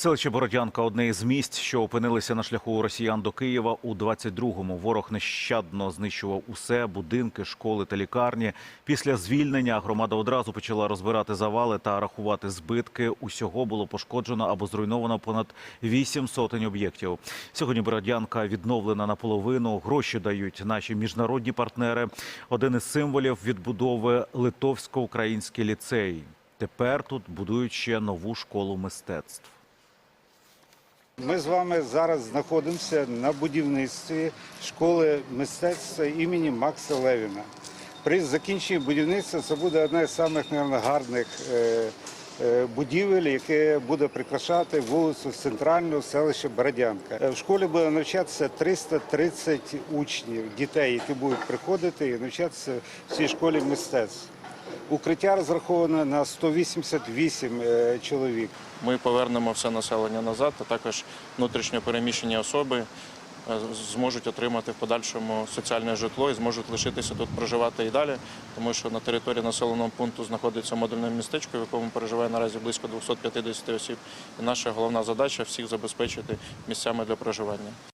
Селище Бородянка одне із місць, що опинилися на шляху росіян до Києва у 22-му. Ворог нещадно знищував усе будинки, школи та лікарні. Після звільнення громада одразу почала розбирати завали та рахувати збитки. Усього було пошкоджено або зруйновано понад вісім сотень об'єктів. Сьогодні Бородянка відновлена наполовину. Гроші дають наші міжнародні партнери. Один із символів відбудови литовсько-український ліцей. Тепер тут будують ще нову школу мистецтв. Ми з вами зараз знаходимося на будівництві школи мистецтва імені Макса Левіна. При закінченні будівництва це буде одна з самих мабуть, гарних е, е, будівель, яке буде прикрашати вулицю центральну селища Бородянка. Е, В школі буде навчатися 330 учнів, дітей, які будуть приходити і навчатися в цій школі мистецтв. Укриття розраховане на 188 е, чоловік. Ми повернемо все населення назад, а також внутрішньо переміщені особи е, зможуть отримати в подальшому соціальне житло і зможуть лишитися тут проживати і далі, тому що на території населеного пункту знаходиться модульне містечко, в якому переживає наразі близько 250 осіб. І наша головна задача всіх забезпечити місцями для проживання.